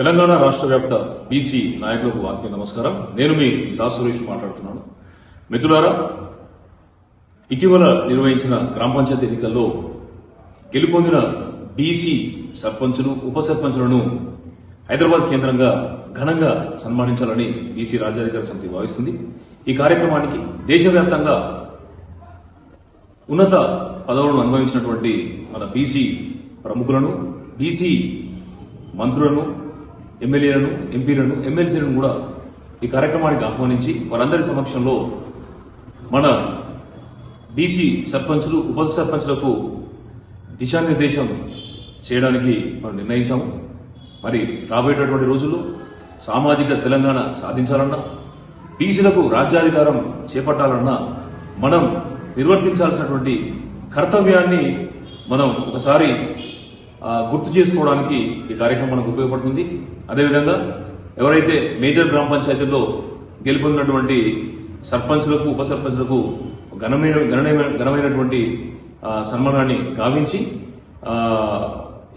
తెలంగాణ రాష్ట్ర వ్యాప్త బీసీ నాయకులకు ఆత్మీయ నమస్కారం. నేను మీ దాస్ సురేష్ మాట్లాడుతున్నాను. మిత్రులారా ఇటీవల నిర్వహించిన గ్రామ పంచాయతీ ఎన్నికల్లో గెలుపొందిన బీసీ సర్పంచులు ఉప సర్పంచులను హైదరాబాద్ కేంద్రంగా ఘనంగా సన్మానించాలని బీసీ రాజ్యాధికార సమితి భావిస్తుంది. ఈ కార్యక్రమానికి దేశవ్యాప్తంగా ఉన్నత పదవులను అనుభవించినటువంటి మన బీసీ ప్రముఖులను బీసీ మంత్రులను ఎమ్మెల్యేలను ఎంపీలను ఎమ్మెల్సీలను కూడా ఈ కార్యక్రమానికి ఆహ్వానించి వారందరి సమక్షంలో మన బీసీ సర్పంచులు ఉప సర్పంచులకు దిశానిర్దేశం చేయడానికి మనం నిర్ణయించాము. మరి రాబోయేటటువంటి రోజుల్లో సామాజిక తెలంగాణ సాధించాలన్నా బీసీలకు రాజ్యాధికారం చేపట్టాలన్నా మనం నిర్వర్తించాల్సినటువంటి కర్తవ్యాన్ని మనం ఒకసారి గుర్తు చేసుకోవడానికి ఈ కార్యక్రమం మనకు ఉపయోగపడుతుంది. అదేవిధంగా ఎవరైతే మేజర్ గ్రామ పంచాయతీల్లో గెలుపొందినటువంటి సర్పంచులకు ఉప సర్పంచులకు ఘనమైన ఘనమైన- ఘనమైనటువంటి సన్మానాన్ని గావించి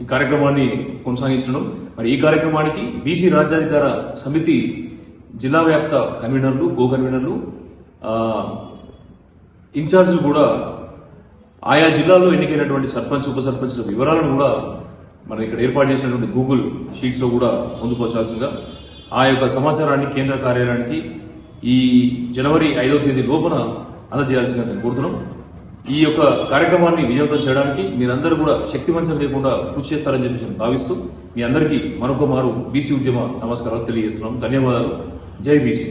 ఈ కార్యక్రమాన్ని కొనసాగించడం. మరి ఈ కార్యక్రమానికి బీసీ రాజ్యాధికార సమితి జిల్లా వ్యాప్త కన్వీనర్లు కో కన్వీనర్లు ఆ, ఇన్ఛార్జీలు కూడా ఆయా జిల్లాల్లో ఎన్నికైనటువంటి సర్పంచ్ ఉప సర్పంచ్ల వివరాలను కూడా మనం ఇక్కడ ఏర్పాటు చేసినటువంటి గూగుల్ షీట్స్లో కూడా పొందుపరచాల్సిందిగా ఆ యొక్క సమాచారాన్ని కేంద్ర కార్యాలయానికి ఈ జనవరి ఐదో తేదీ లోపల అందజేయాల్సిందిగా నేను కోరుతున్నాం. ఈ యొక్క కార్యక్రమాన్ని విజయవంతం చేయడానికి మీరందరూ కూడా శక్తివంతం లేకుండా కృషి చేస్తారని చెప్పి నేను భావిస్తూ మీ అందరికీ మరొక మారు బీసీ ఉద్యమ నమస్కారాలు తెలియజేస్తున్నాం. ధన్యవాదాలు. జై బీసీ.